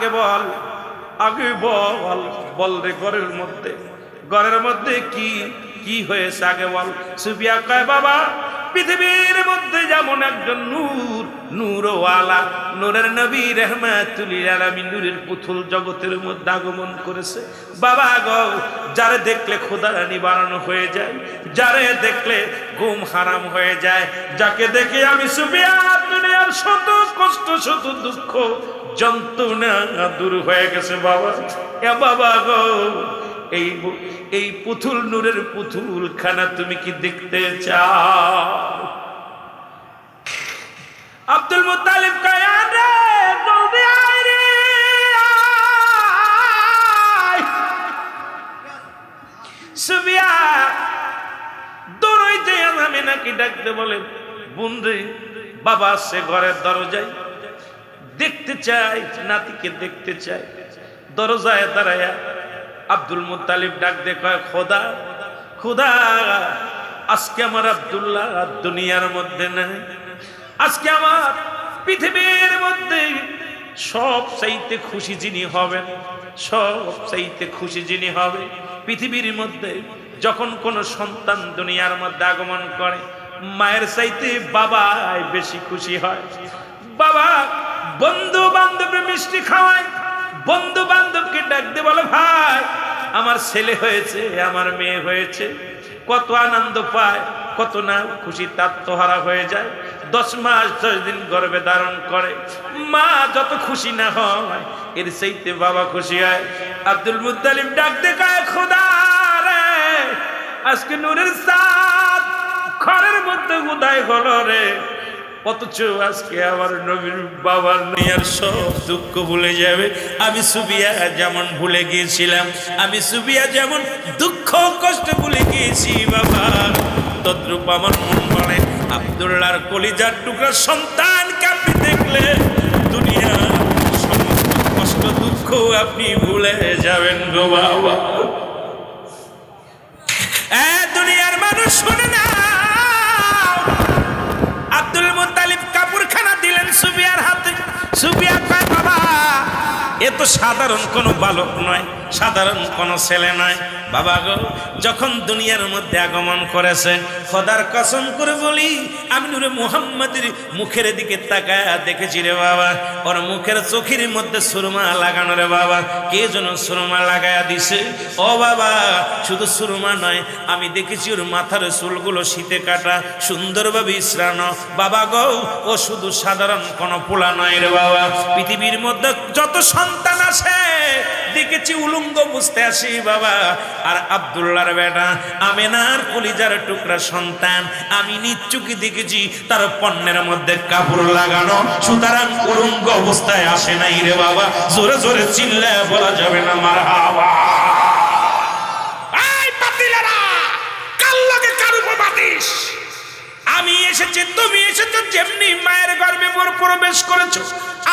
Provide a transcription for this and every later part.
আগে বল আগে বল বল রে ঘরের মধ্যে। ঘরের মধ্যে কি কি হয়েছে আগে বল। সুপিয়া কয়, বাবা পৃথিবীর মধ্যে যেমন একজন নূর, নূরওয়ালা, নূরের নবী রহমাতুলিল আলামিন নূরের পুতুল জগতের মধ্যে আগমন করেছে। বাবা গো, যারে দেখলে খোদা নিবারণ হয়ে যায়, যারে দেখলে ঘুম হারাম হয়ে যায়, যাকে দেখে আমি সুফিয়া দুনিয়ার শত কষ্ট, শত দুঃখ, যন্ত্রণা দূর হয়ে গেছে বাবা। এ বাবা গো এই এই পুতুল নূরের পুতুল খানা তুমি কি দেখতে চাও? আব্দুল মুতালিব কয় রে জলদি সুবিয়া দৌড়ই যে আমি নাকি ডাকতে বলে বোন রে বাবা আসছে ঘরের দরজায়। দেখতে চাই, নাতিকে দেখতে চাই। দরজায় দাঁড়ায়া আব্দুল মুতালিব ডাক দে কয়, খোদা খোদা, আজকে আমার আব্দুল্লাহ দুনিয়ার মধ্যে নাই। আজকে আমার পৃথিবীর মধ্যে সব চাইতে খুশি যিনি হবেন সব চাইতে খুশি যিনি হবে, পৃথিবীর মধ্যে যখন কোনো সন্তান দুনিয়ার মধ্যে আগমন করে, মায়ের চাইতে বাবাই বেশি খুশি হয়। বাবা বন্ধু বান্ধবকে মিষ্টি খাওয়ায় বন্ধু বান্ধবকে ডাকতে বলে, ভাই, আমার ছেলে হয়েছে, আমার মেয়ে হয়েছে। কত আনন্দ পায়, কত না খুশি তাত্মহারা হয়ে যায়। দশ মাস, দশ দিন গর্বে ধারণ করে। মা যত খুশি না হয়, এর সেইতে বাবা খুশি হয়। আব্দুল মুতালিম ডাক দেখায় খোদা রে, আজকে নূরের সাদ, ঘরের মধ্যে উদয় হলো রে। অথচ আজকে আমার নবীর বাবার নিয়ার সব দুঃখ ভুলে যাবে। আমি সুবিয়া যেমন ভুলে গিয়েছিলাম, আমি সুবিয়া যেমন দুঃখ কষ্ট ভুলে গিয়েছি, বাবা। তদ্রূপ আমার মন বলে, আবদুল্লাহর কলিজার টুকরা সন্তানকে আপনি দেখলে দুনিয়া সমস্ত কষ্ট দুঃখ আপনি ভুলে যাবেন গো বাবা। দুনিয়ার মানুষ শুনে না আব্দুল মুতালিব কাপুরখানা দিলেন সুবিয়ার হাতে। সুবিয়া কয়, বাবা, এ তো সাধারণ কোনো বালক নয়। সাধারণ কোনো ছেলে নয় বাবা গো, যখন দুনিয়ার মধ্যে আগমন করেছে, খোদার কসম করে বলি, আমি নুরে মুহাম্মাদের মুখের দিকে তাকায় দেখেছি রে বাবা। ওর মুখের চোখের মধ্যে সুরমা লাগানো রে বাবা। কে যেন সুরমা লাগায়া দিছে? ও বাবা, শুধু সুরমা নয়, আমি দেখেছি ওর মাথার চুলগুলো শীতে কাটা, সুন্দরভাবে ইসরানো বাবা গো, ও শুধু সাধারণ কোনো পোলা নয় রে বাবা। পৃথিবীর মধ্যে যত সন্তান আছে দেখেছি উলুঙ্গ বুঝতে আসি বাবা, আর আবদুল্লার বেটা, আমেনার কলিজার টুকরা সন্তান, আমি নিচ্চুকি দেখেছি, তার পণ্যের মধ্যে কাপড় লাগানো, সুতরাং উলুঙ্গ অবস্থায় আসে নাই রে বাবা, জোরে জোরে চিল্লায় বলা যাবে না মার হাওয়া আমি এসেছি, তুমি এসেছ, যেমনি মায়ের গর্ভে প্রবেশ করেছ,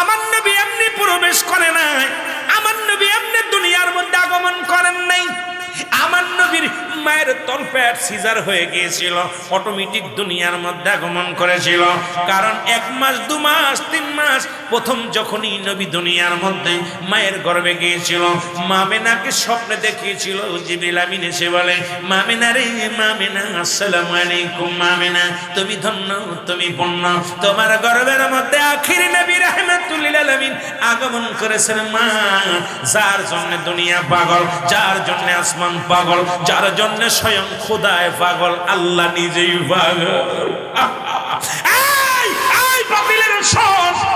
আমার নবী এমনি প্রবেশ করে নাই। নবী এমনি দুনিয়ার মধ্যে আগমন করেন নাই। আমার নবীর মায়ের তলপেট সিজার হয়ে গিয়েছিল অটোমেটিক দুনিয়ার মধ্যে আগমন করেছিল। কারণ এক মাস, দু মাস, তিন মাস, প্রথম যখনই নবী দুনিয়ার মধ্যে মায়ের গর্ভে গিয়েছিল মামেনাকে স্বপ্নে দেখিয়েছিল জিবিল আমিন এসে বলে মামেনা রে মামেনা আসসালামু আলাইকুম মামেনা তুমি ধন্য, তুমি পূর্ণ তোমার গর্ভের মধ্যে আখির নবী রাহমাতুল্লিল আলামিন আগমন করেছেন মা। যার জন্য দুনিয়া পাগল, যার জন্য আসমান পাগল যার জন্য স্বয়ং খোদায় পাগল আল্লাহ নিজেই পাগল।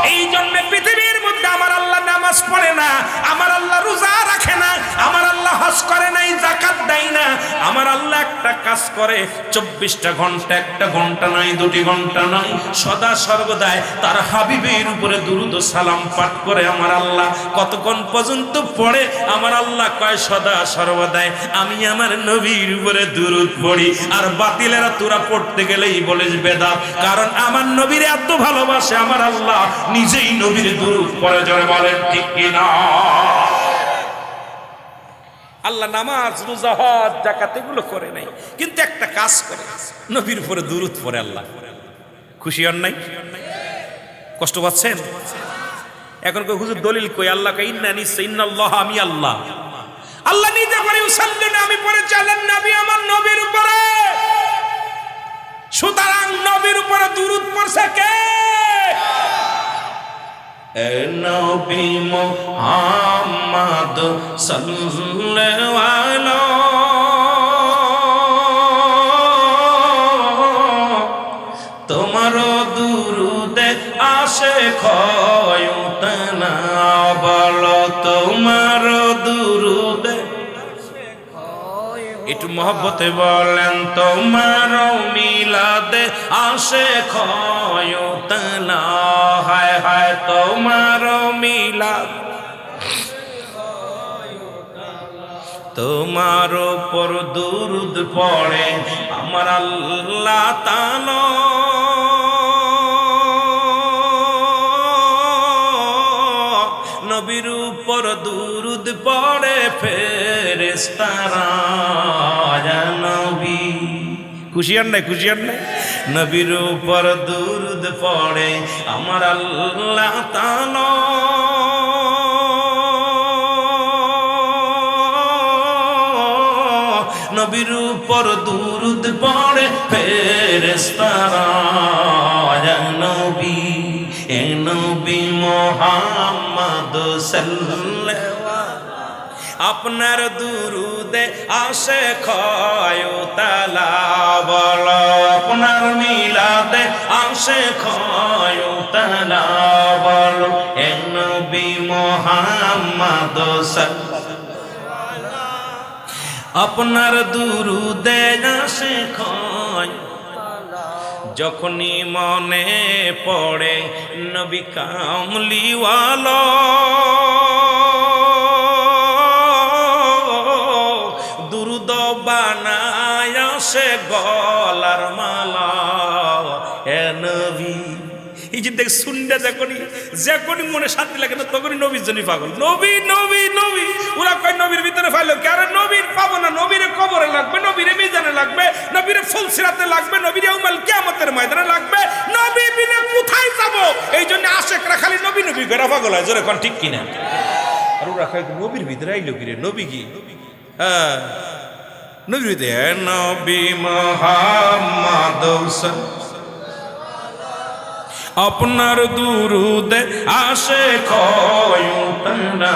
এই, জন্য পৃথিবীর মধ্যে আমার আল্লাহ নামাজ পড়ে না আমার আল্লাহ রোজা রাখে না আমার হজ করে নাই জাকাত দেয় না। আমার আল্লাহ একটা কাজ করে, চব্বিশটা ঘণ্টা, একটা ঘণ্টা নয় দুটি ঘণ্টা নয় সদা সর্বদাই তার হাবিবের উপরে দুরুদ সালাম পাঠ করে আমার আল্লাহ। কতক্ষণ পর্যন্ত পড়ে, আমার আল্লাহ কয়, সদা সর্বদাই আমি আমার নবীর উপরে দুরুদ পড়ি। আর বাতিলেরা তোরা পড়তে গেলেই বলিস বেদাত। কারণ আমার নবীর এত ভালোবাসে, আমার আল্লাহ নিজেই নবীর দুরুদ পড়ে, জোরে বলেন ঠিক কিনা? আল্লাহ নামাজ, রোজা, হজ জাকাত এগুলো করে নাই। কিন্তু একটা কাজ করে। নবীর উপরে দুরুদ পরে আল্লাহ। খুশি হন নাই? কষ্ট পাচ্ছেন? এখন কই, হুজুর, দলিল কই? আল্লাহ কই ইন্না নিশ্চয়, ইন্নাল্লাহ, আমি আল্লাহ। আল্লাহ নিজে করে উসাল্লিন, আমি পরে চালেন নবী, আমার নবীর উপরে। সুতরাং নবীর উপরে দুরুদ পড়ছে কে? নবী মোহাম্মদ সাল্লাল্লাহু তোমার দুরুদে আসে ক্ষয়তনা মহব্বতে বলেন তোমার মিলাদে আসে ক্ষয়তনা হায় হায় তোমার মিলাদ তোমার উপর দুরুদ পড়ে, আমার আল্লাহ তানো নবীর উপর দুরুদ পড়ে ফেরেস্তারা নবী। খুশি নাই? খুশি নাই? নবীর উপর দুরুদ পড়ে আমার আল্লাহ তানো নবীর উপর দুরুদ পড়ে ফেরেস্তারা নবী। এ নবী মোহাম্মদ সাল্লাল্লাহু আপনার দুরুদে আসে ক্ষয়তালা বল আপনার মিলাদে আসে ক্ষয়তালা বল এ নবী মোহাম্মদ আপনার দুরুদে আসে ক্ষয় যখনই মনে পড়ে নবী কামলিওয়ালা বানায় সে গলার মালা। এ নবী, এই যে দেখ, শুনলে যখনই যখনই মনে শান্তি লাগে না, তখনই নবীর জন্য পাগল। নবী নবী নবী, ওরা কয় নবীর ভিতরে ফাইলো কারণ নবীর পাবো না, নবীরে কবরে লাগবে, নবীরে মিজানে লাগবে, নবীরে ফুলসিরাতে লাগবে, নবীরে উমাল কিয়ামতের ময়দানে লাগবে, নবী বিনে কোথায় যাব? এই জন্য আশেকরা খালি নবী নবী করে পাগল হয়, জোরে কোন ঠিক কিনা? আর ওরা কয়, নবীর ভিতরে আইলো কি রে নবী কি? হ্যাঁ। ভিতরে এ নবী মোহাম্মদ আপনার দুরুদে আসে কয়ুতনা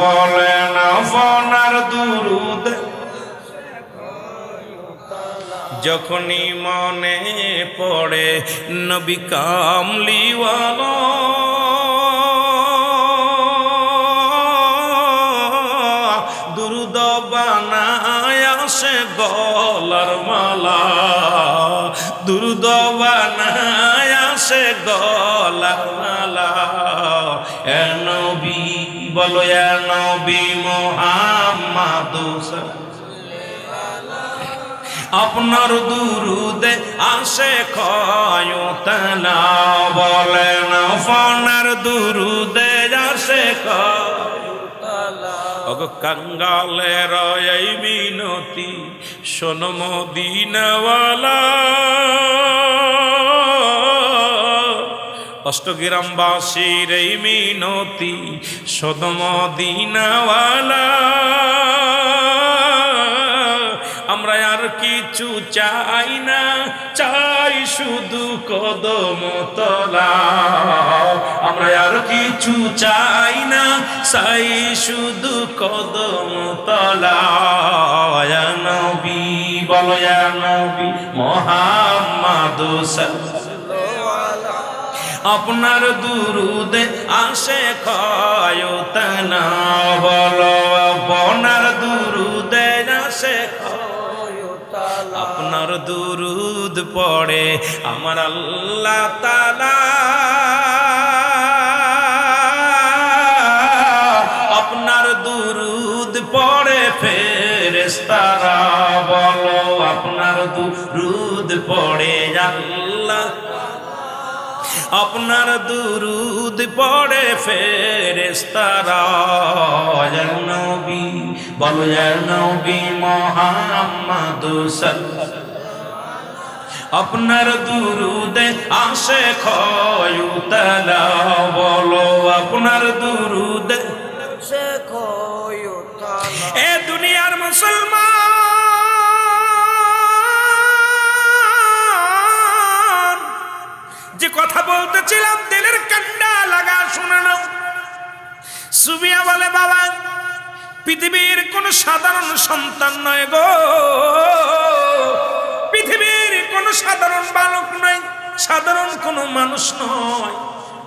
বলেন আপনার দুরুদে যখনই মনে পড়ে নবী কামলিওয়ালা গলার মালা। দুরুদ বানায় আসে গলার মালা। এ নবী, বলো এ নবী মোহাম্মদ আপনার দুরুদে আসে ক্ষয়তনা বলেন আপনার দুরুদে আসে অগ কাঙ্গালের এই মিনতি সোনম দিনওয়ালা অষ্টগ্রামবাসীর এই মিনতি সদম দিনওয়ালা আমরা আর কিছু চাই না, চাই শুধু কদম তলা। আমরা আর কিছু চাই না, চাই শুধু কদম তলা। নবী, বল নবী মোহাম্মদ আপনার দুরুদে আসে ক্ষয়তনা, বল আপনার দুরুদে আসে আপনার দুরুদ পড়ে আমার আল্লাহ তালা আপনার দুরুদ পড়ে ফেরেস্তারা বলো আপনার দুরুদ পড়ে আল্লাহ। আপনার দুরুদ পড়ে ফেরেস্তারা নবী, বলো নবী মোহাম্মদ আপনার দুরুদে আসে খয়ুতলা বলো আপনার দুরুদে আসে খয়ুতলা এ দুনিয়ার মুসলমান যে কথা বলতেছিলাম দিলের কান্ডা লাগা শোনানো সুবিয়া বলে বাবা পৃথিবীর কোন সাধারণ সন্তান নয় গো। সাধারণ বালক নয় সাধারণ কোনো মানুষ নয়।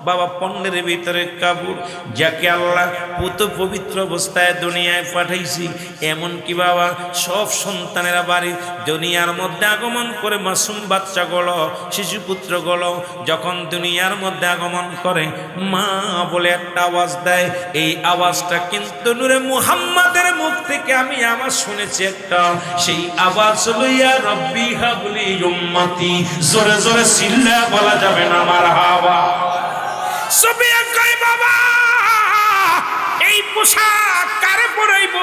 বাবা পণ্যের ভিতরে কাবুর যাকে আল্লাহ পুত পবিত্র অবস্থায় দুনিয়ায় পাঠাইছি। এমন কি বাবা, সব সন্তানেরা বাড়ি দুনিয়ার মধ্যে আগমন করে মাসুম বাচ্চা গল শিশুপুত্র গল, যখন দুনিয়ার মধ্যে আগমন করে, মা বলে একটা আওয়াজ দেয়। এই আওয়াজটা কিন্তু নূরে মুহাম্মাদের মুখ থেকে আমি আওয়াজ শুনেছি একটা। সেই আওয়াজ লইয়া রব্বি হাবলি উম্মতি। জোরে জোরে সিল্লা বলা যাবে না আমার হাওয়া। সুবিয়া কই বাবা, এই পোশাক কারে পরাইব?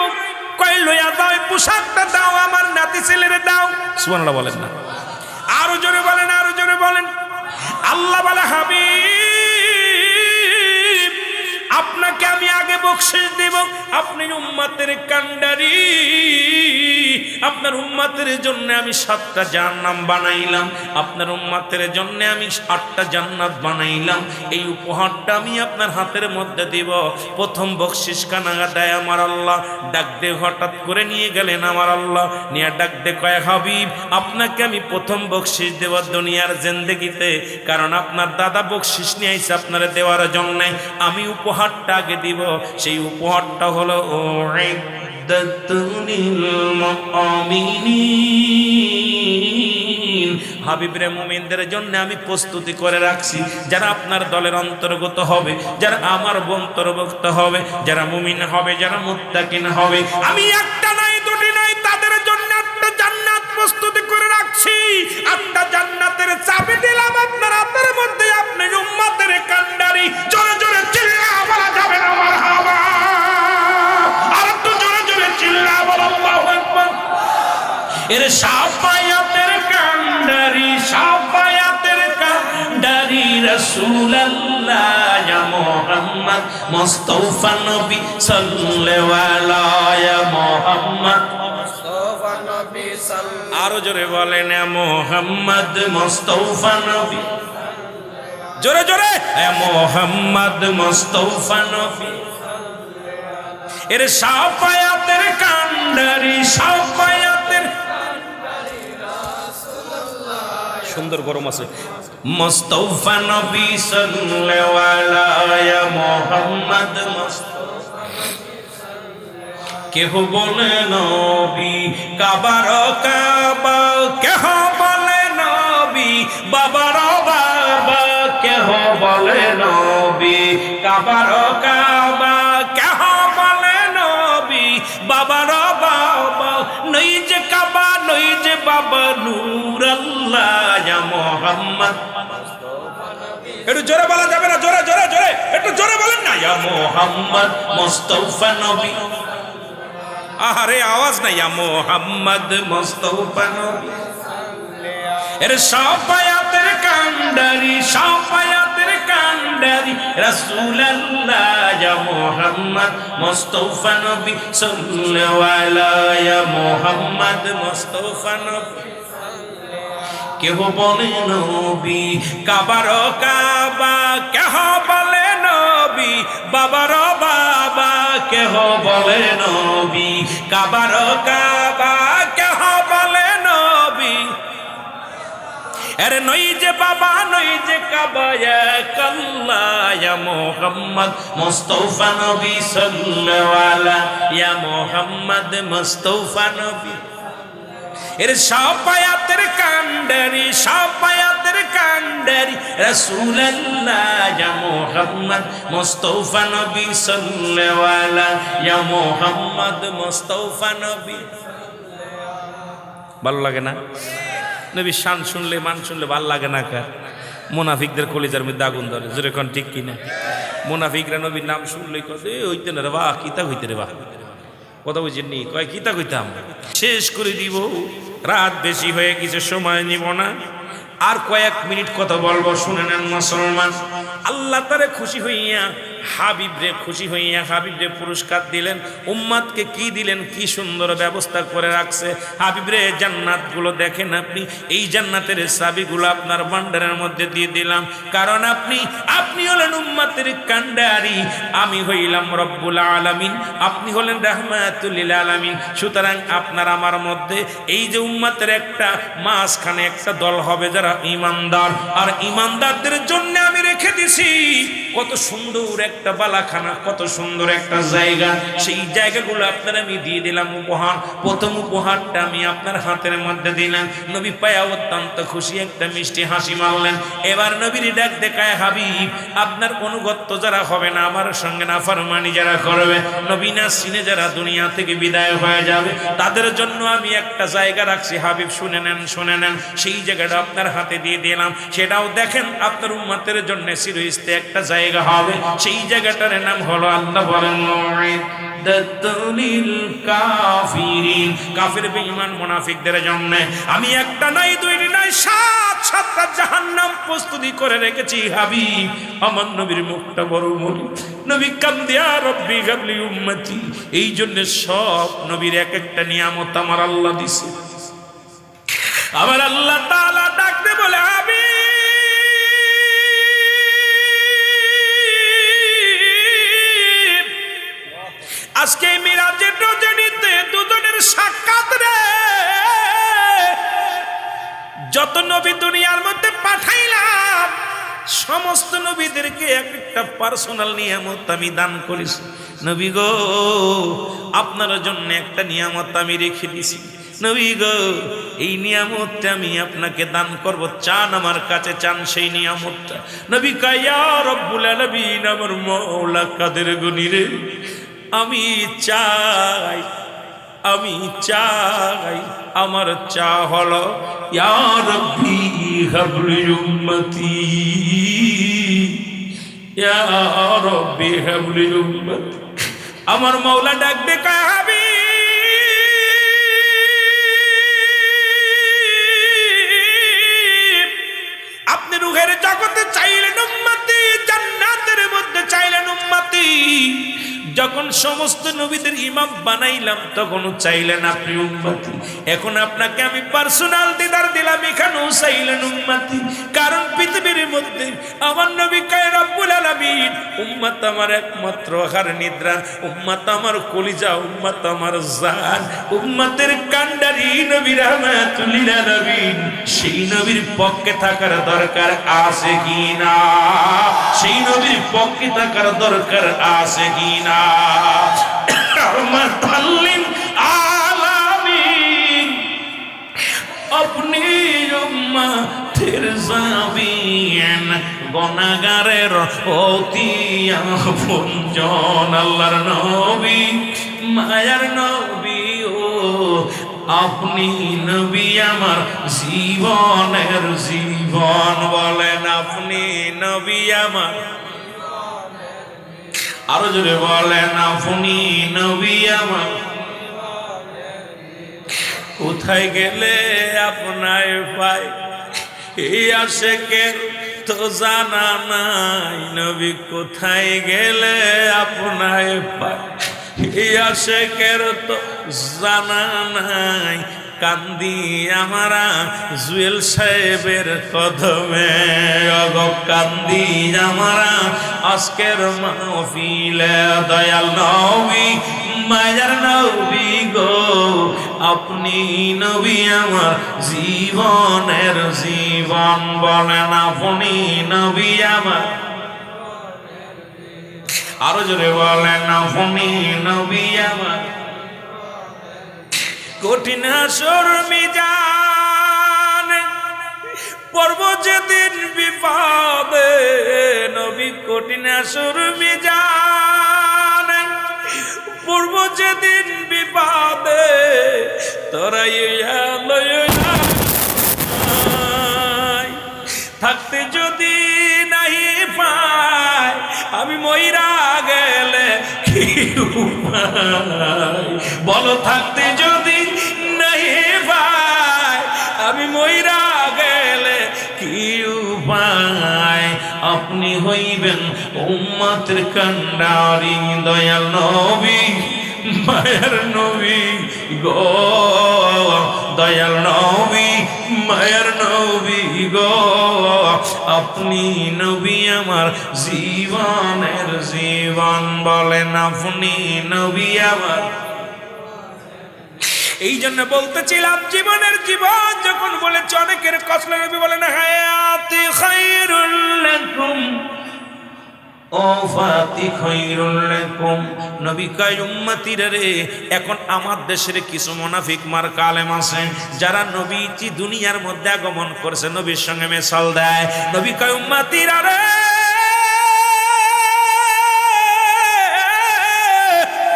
কই লইয়া দাও এই পোশাকটা দাও, আমার নাতি ছেলেরে দাও। সুবহানাল্লাহ বলেন না। আরও জোরে বলেন, আরও জোরে বলেন। আল্লাহ বলে, হাবিব আপনাকে আমি আগে বকশিস দেব। আপনি উম্মাতের কান্ডারি আপনার উম্মাতের জন্য আমি সাতটা জান্নাম বানাইলাম। আপনার উম্মাতের জন্য আমি আটটা জান্নাত বানাইলাম। এই উপহারটা আমি আপনার হাতের মধ্যে দিব। প্রথম বকশিস কানাগা দেয় আমার আল্লাহ। ডাক দে হঠাৎ করে নিয়ে গেলেন আমার আল্লাহ। নিয়ে ডাক দে কয়, হাবিব, আপনাকে আমি প্রথম বকশিস দেব দুনিয়ার জেন্দেগিতে। কারণ আপনার দাদা বকশিস নিয়ে আইসে আপনারা দেওয়ার জন্য। আমি উপহারটা আগে দিব। সেই উপহারটা হলো হাবিবরে মুমিনদের জন্য আমি প্রস্তুতি করে রাখছি। যারা আপনার দলের অন্তর্গত হবে, যারা আমার অন্তর্ভুক্ত হবে, যারা মুমিন হবে, যারা মুত্তাকিন হবে, আমি একটা নাই, দুটি নাই, তাদের জন্য একটা জান্নাত প্রস্তুতি করে রাখছি। একটা জান্নাতের চাবি দিলাম আপনার হাতের মধ্যে, আপনি উম্মাতের কান্ডারি জোরে এর সাফায়াতের কান্ডারি সাফায়াতের কান্ডারি রসুল্লাহ মোহাম্মদ মোস্তফা নবী সাল্লাল্লাহু মোহাম্মদ। আরও জোরে বলেন মোহাম্মদ মোস্তফা নবী। জোরে জোরে মোহাম্মদ মোস্তফা নবী। এর সাপায়াতের কান্ডারি সাপায়াত সুন্দর গরম আছে। নবী সাল্লাল্লাহু মুহাম্মদ কেহ বলে নবী, কাবার কাবা। কেহ বলে নবী, বাবার বাবা। কেহ বলে নবী, কাবার কাবা। কেহ বলে নবী, বাবার জোরে বলা যাবে না জোরে জোরে জোরে একটু জোরে বলেন না। ইয়া মোহাম্মদ মুস্তাফা নবী। আহারে আওয়াজ নাই ইয়া মোহাম্মদ মুস্তাফা নবী। এর সাফায়াতের কান্ডারি সাফায়াতের কান্ডারি রাসূলুল্লাহ ইয়া মুহাম্মদ মুস্তাফা নবী সাল্লাল্লাহু আলাইহি ইয়া মুহাম্মদ মুস্তাফা নবী। কেহ বলে নবী? কাবার কাবা কেহ বলে নবী? বাবার বাবা কেহ বলে নবী? কাবার কাবা কেহ বলে নবী? আরে নই যে বাবা, নই যে কাবা কাল্লা মোহাম্মদ মুস্তফা নবী সাল্লাল্লাহু আলাইহি, ইয়া মোহাম্মদ মুস্তফা নবী। এর সাপায়াতের কান্ডারি সাপায়াতের কান্ডারি। রাসূলুল্লাহ, ইয়া নবী সাল্লাল্লাহু আলাইহি ইয়া মুহাম্মদ, মুস্তাফা নবী। ভালো লাগে না? নবী শান শুনলে, মান শুনলে ভালো লাগে না কার? মুনাফিকদের কলিজার মধ্যে আগুন ধরে। যেরকম ঠিক কিনা? মুনাফিকরা নবীর নাম শুনলেই কত এ, হইতে না রে বাহ কিতা হইতে রে বাহ। কথা বুঝিনি কয় কিতা কইতাম? শেষ করে দিব। রাত বেশি হয়ে কিছু সময় নিব না। আর কয়েক মিনিট কথা বলব, শুনে নেন মুসলমান। আল্লাহ তারে খুশি হইয়া হাবিবরে খুশি হইয়া হাবিবরে পুরস্কার দিলেন। উম্মাদকে কি দিলেন? কি সুন্দর ব্যবস্থা করে রাখছে। হাবিবরে জান্নাতগুলো দেখেন আপনি। এই জান্নাতের চাবিগুলো আপনার ভান্ডারের মধ্যে দিয়ে দিলাম। কারণ আপনি আপনি হলেন উম্মাতের কান্ডারি আমি হইলাম রব্বুল আলামিন। আপনি হলেন রাহমাতুল্লিল আলামিন। সুতরাং আপনার আমার মধ্যে এই যে উম্মাতের একটা, মাঝখানে একটা দল হবে যারা ইমানদার। আর ইমানদারদের জন্য আমি রেখে দিছি। কত সুন্দর একটা বালাখানা, কত সুন্দর একটা জায়গা। সেই জায়গাগুলো আপনার আমি দিয়ে দিলাম উপহার। প্রথম উপহারটা আমি আপনার হাতের মধ্যে দিলাম। নবী পায়া অত্যন্ত খুশি, একটা মিষ্টি হাসি মারলেন। এবার নবীর ডাক দেখায়, হাবিব, আপনার অনুগত্য যারা হবে না, আমার সঙ্গে না ফরমানি যারা করবে, নবী না সিনে যারা দুনিয়া থেকে বিদায় হয়ে যাবে, তাদের জন্য আমি একটা জায়গা রাখছি। হাবিব, শুনে নেন শুনে নেন। সেই জায়গাটা আপনার হাতে দিয়ে দিলাম। সেটাও দেখেন, আপনার উম্মাতের জন্য সিরোইস্তে একটা জায়গা হবে। সেই জায়গাটার নাম হলো আল্লাহ বলেন আমি একটা নাই নাই, সাত, সাতটা প্রস্তুতি করে রেখেছি আমার নবীর মুখটা বড় নবী এই জন্য সব নবীর এক একটা নিয়ামত আমার আল্লাহ দিছে। আমার আল্লাহ ডাকতে বলে, হাবিব আজকে মিরাজের রজনীতে দুজনের সাক্ষাৎ রে। যত নবী দুনিয়ার মধ্যে পাঠাইলাম, সমস্ত নবীদেরকে এক একটা পার্সোনাল নিয়ামত আমি দান করেছি। নবী গো, আপনার জন্য একটা নিয়ামত আমি রেখে দিছি। নবী গো, এই নিয়ামতটা আমি আপনাকে দান করব। চান আমার কাছে, চান সেই নিয়ামতটা। নবী কায়া রব্বুল আলামিন, আমার মৌলা কাদের গনি রে? আমি চাই আমি চাই, আমার চা হলো, ইয়া রব্বি হাবলি উম্মতি। ইয়া রব্বি হাবলি উম্মতি। আমার মাওলা ডাক দে কাহাবি? আপনি রুহের জগতে সমস্ত নবীদের ইমাম বানাইলাম, তখনও চাইলেন আপনি উম্মতি। এখন আপনাকে আমি পার্সোনাল দিদার দিলাম, এখানেও চাইলেন উম্মতি। কারণ পৃথিবীর মধ্যে আমার নবী কায়, রব্বুল আলামিন, উম্মত আমার একমাত্র আহার নিদ্রা, উম্মত আমার কলিজা, উম্মত আমার জান, উম্মতের কান্ডারি নবী রহমাতুল্লিল আলামিন, সেই নবীর পক্ষে থাকার দরকার আছে কি না? সেই নবীর পক্ষে থাকার দরকার আছে কি না? আপনি গনাগারের অতি আপনজন আল্লাহর নবী, মায়ার নবী ও আপনি নবী আমার জীবনের জীবন বলেন, আপনি নবী আমার আরও জোরে বলেন আপনি নবী আমার। কোথায় গেলে আপনায় পাই এই আশেকের তো জানা নাই। নবী, কোথায় গেলে আপনায় পাই এই আশেকের তো জানা নাই। কান্দি আমারা জুয়েল সাহেবের কদমে। অগ, কান্দি আমারা আজকের মাহফিলে দয়াল নবী, মায়ার নবী গো। আপনি নবী আমার জীবনের জীবন বলেন আপনি নবী আমার আরও জোরে বলেন, আপনি নবী আমার কঠিন হাসর মিজান। পর্ব যেদিন বিপদে নবী কঠিন হাসর মিজান। পূর্ব যেদিন বিপদে তোরা ইয়া থাকতে যদি পাই, আমি মইরা গেলে কি? বলো, থাকতে যদি নাই পাই আমি মইরা গেলে কি উপায় আপনি হইবেন উম্মতের কান্ডারি, দয়াল নবী, মায়ের নবী গো, দয়াল নবী মায়ের নবী গো, আপনি নবী আমার জীবনের জীবন বলেন, আপনি নবী আমার। এই জন্য বলতেছিলাম, জীবনের জীবন যখন বলেছে, অনেকের কষ্ট নবী বলেন, হায়াতি খায়রুল লাকুম। এখন আমার দেশের কিছু মোনাফিক মার কালেম আছে, যারা নবীজি দুনিয়ার মধ্যে আগমন করছে, নবীর সঙ্গে মেশাল দেয়। নবী কয়, উম্মতিরা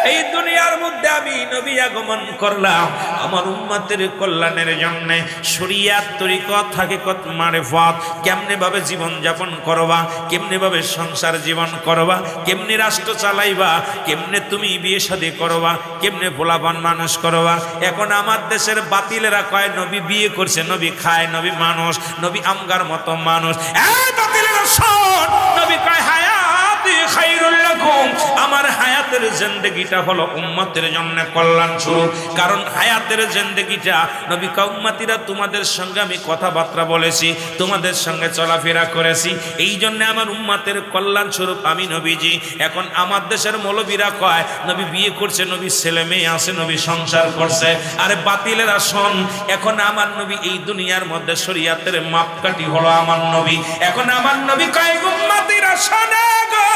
এই দুনিয়ার মধ্যে আমি নবী আগমন করলাম। আমার উম্মতের কল্যাণের জন্য শরিয়াত তরিকত থাকে কত মারেফত। কেমনে ভাবে জীবন যাপন করবা, কেমনে ভাবে সংসার জীবন করবা, কেমনে রাষ্ট্র চালাইবা, কেমনে তুমি বিয়ে শাদী করবা, কেমনে ভোলাবান মানুষ করবা। এখন আমার দেশের বাতিলেরা কয়, নবী বিয়ে করছে, নবী খায়, নবী মানুষ, নবী আমগার মতো মানুষ। বাতিলেরা হায়াতি লাকুম আমার হায়াতের জিন্দেগিটা হলো উম্মতের জন্য কল্যাণ স্বরূপ কারণ হায়াতের জিন্দেগিটা নবী কা উম্মতিরা তোমাদের সঙ্গে আমি কথাবার্তা বলেছি, তোমাদের সঙ্গে চলাফেরা করেছি। এই জন্য আমার উম্মতের কল্যাণ স্বরূপ আমি নবীজি। এখন আমার দেশের মৌলবীরা কয়, নবী বিয়ে করছে, নবী ছেলে মেয়ে আছে, নবী সংসার করছে। আরে বাতিলেরা শোন, এখন আমার নবী এই দুনিয়ার মধ্যে শরিয়াতের মাপকাঠি হলো আমার নবী। এখন আমার নবী কয়, উম্মতিরা শোনে গো।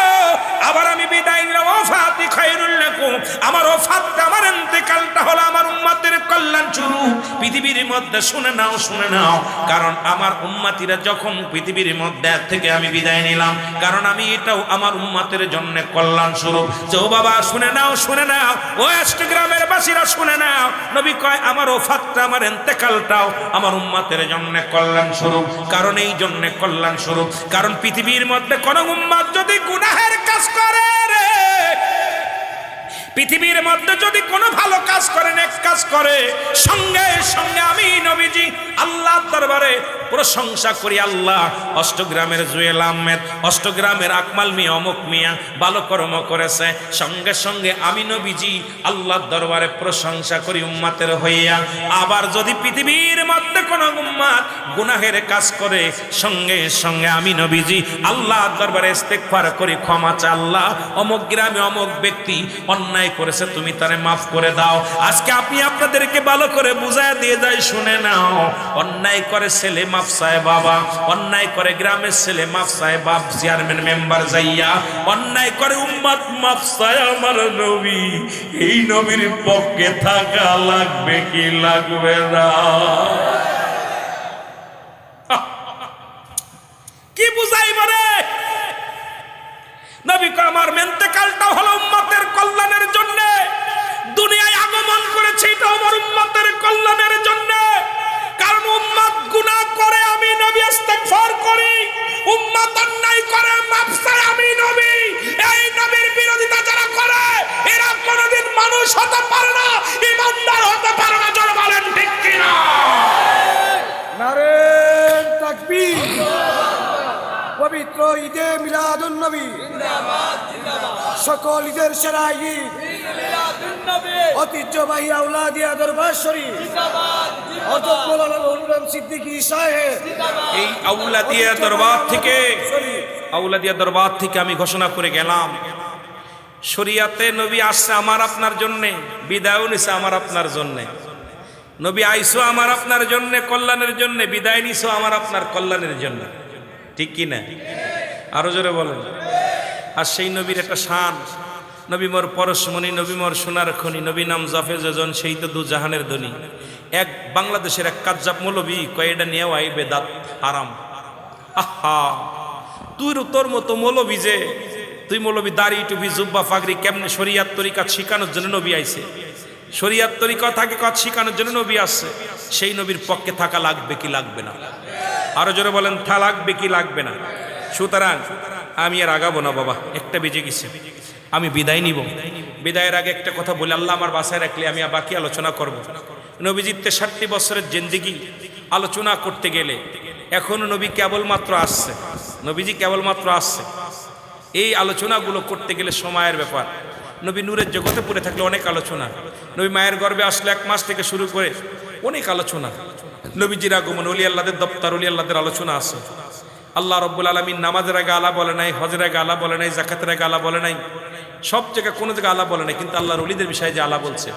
আবার আমি বিদায় নিলাম। ওফাতি খায়রুল লাকুম। আমার ওফাতটা, আমার ইন্তেকালটা হলো আমার উম্মতের কল্যাণ শুরু পৃথিবীর মধ্যে শুনে নাও শুনে নাও। কারণ আমার উম্মতিরা যখন পৃথিবীর মধ্যে থেকে আমি বিদায় নিলাম, কারণ আমি এটাও আমার উম্মতের জন্য কল্যাণ স্বরূপ। ও বাবা, শুনে নাও শুনে নাও। ও গ্রামের বাসীরা শুনে নাও। নবী কয়, আমার ওফাতটা, আমার ইন্তেকালটাও আমার উম্মতের জন্য কল্যাণ স্বরূপ। কারণ এই জন্য কল্যাণ স্বরূপ। কারণ পৃথিবীর মধ্যে কোন উম্মত যদি গুনাহের কাজ করে রে। পৃথিবীর মধ্যে যদি কোনো ভালো কাজ করেন এক কাজ করে, সঙ্গে সঙ্গে আমি নবীজি আল্লাহ দরবারে প্রশংসা করি, আল্লাহ, অষ্টগ্রামের জুয়েল আহমেদ, অষ্টগ্রামের আকমাল মিয়া, অমুক মিয়া, ভালো কর্ম করেছে, সঙ্গে সঙ্গে আমি নবীজি আল্লাহ দরবারে প্রশংসা করি উম্মাতের হইয়া। আবার যদি পৃথিবীর মধ্যে কোনো উম্মাত গুনাহের কাজ করে, সঙ্গে সঙ্গে আমি নবীজি আল্লাহ দরবারে ইস্তেগফার করি, ক্ষমা চা আল্লাহ, অমুক গ্রামে অমুক ব্যক্তি অন্যায় করেছে, তুমি তারে মাফ করে দাও। আজকে আপনি আপনাদেরকে ভালো করে বুঝায় দিয়ে যাই, শুনে নাও। অন্যায় করে ছেলে মাফ চায় বাবা, অন্যায় করে গ্রামের ছেলে মাফ চায় বাপ, চেয়ারম্যান মেম্বার যাইয়া। অন্যায় করে উম্মাত মাফ চায় আমার নবী। এই নবীর পক্ষে থাকা লাগবে কি লাগবে না? কি বুঝাই বলে নবী আমার মেন্তেকালটা হলো উম্মতের সকল ঈদের ঐতিহ্যবাহী আউলাদিয়া দরবার শরীফ। হযরত সিদ্দিকী সাহেব। এই আউলাদিয়া দরবার থেকে আউলাদিয়া দরবার থেকে আমি ঘোষণা করে গেলাম। শরিয়াতে নবী আসছে আমার আপনার জন্যে বিদায় নিছে আমার আপনার জন্যে। নবী আইসো আমার আপনার জন্যে কল্যাণের জন্যে বিদায় নিছো আমার আপনার কল্যাণের জন্য। ঠিক কি না আরও জোরে বলেন। আর সেই নবীর একটা শান। নবী মোর পরশমণি, নবী মোর সোনার খনি, নবী নাম জাফে যোজন, সেই তো দু জাহানের ধনী। এক বাংলাদেশের এক কাজ্জাব মৌলবী কয়েটা নিয়েও আইবে দাঁত আরাম আহা! তুই তোর মতো মৌলবী যে, তুই মৌলবী দাড়ি, টুপি, জুব্বা ফাগরি কেমনে শরিয়াত তরিকা শিখানোর জন্য নবী আইছে? শরিয়াত তরিকা থাকে, কাজ শিখানোর জন্য নবী আসছে। সেই নবীর পক্ষে থাকা লাগবে কি লাগবে না? আরও জোরে বলেন থা লাগবে কি লাগবে না? সুতরাং আমি আর আগাবো না বাবা, একটা বেজে গেছে। আমি বিদায় নিব। বিদায়ের আগে একটা কথা বলে আল্লাহ আমার বাসায় রাখলে আমি বাকি আলোচনা করব। নবীজির তেষট্টি বছরের জিন্দিগি আলোচনা করতে গেলে এখনও নবী কেবলমাত্র আসছে। নবীজি কেবলমাত্র আসছে। এই আলোচনাগুলো করতে গেলে সময়ের ব্যাপার। নবী নূরের জগতে পড়ে থাকলে অনেক আলোচনা। নবী মায়ের গর্ভে আসলে এক মাস থেকে শুরু করে অনেক আলোচনা। নবীজির আগমন অলি আল্লাদের দপ্তর অলি আল্লাদের আলোচনা আছে। আল্লাহ রব্বুল আলমিন নামাজের আগে আলা বলে নাই, হজের আগে আলা বলে নাই জাকাতের আগে আলা বলে নাই, সব জায়গায় কোনো জায়গায় আলা বলে নাই, কিন্তু আল্লাহর অলিদের বিষয়ে যে আলা বলছে,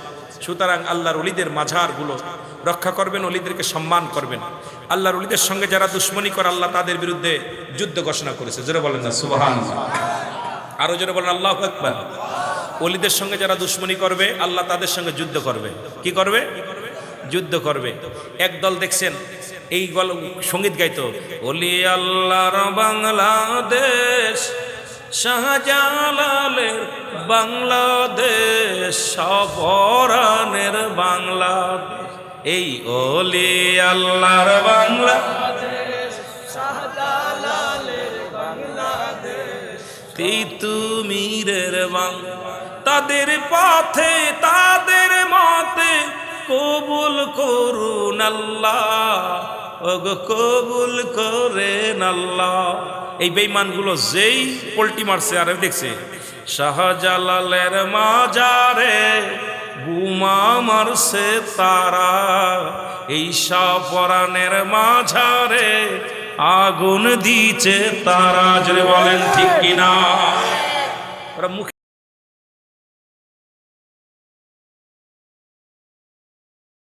সুতরাং আল্লাহর অলিদের মাঝারগুলো রক্ষা করবেন অলিদেরকে সম্মান করবেন। আল্লাহর অলিদের সঙ্গে যারা দুশ্মনী করে, আল্লাহ তাদের বিরুদ্ধে যুদ্ধ ঘোষণা করেছে। জোরে বলেন না সুবাহান আরও জোরে বলেন, আল্লাহ আকবার। অলিদের সঙ্গে যারা দুশ্মনী করবে, আল্লাহ তাদের সঙ্গে যুদ্ধ করবে। কি করবে? যুদ্ধ করবে। একদল দেখছেন এই গল সংগীত গাইতো। অলি আল্লাহর বাংলাদেশ, শাহজালালের বাংলাদেশ, সবরানের বাংলাদেশ। এই অলি আল্লাহর বাংলা তিতুমিরের বাং তাদের পথে, তাদের মতে কবুল করুন আল্লাহ। ওগো, কবুল করেন আল্লাহ। এই বেইমানগুলো যেই পোল্টি মারছে, আর দেখছে, শাহজালালের মাজারে বুমা মারছে তারা। এই সাপরানের মাঝারে আগুন দিচ্ছে তারা। যদি বলেন ঠিক কিনা? মুখে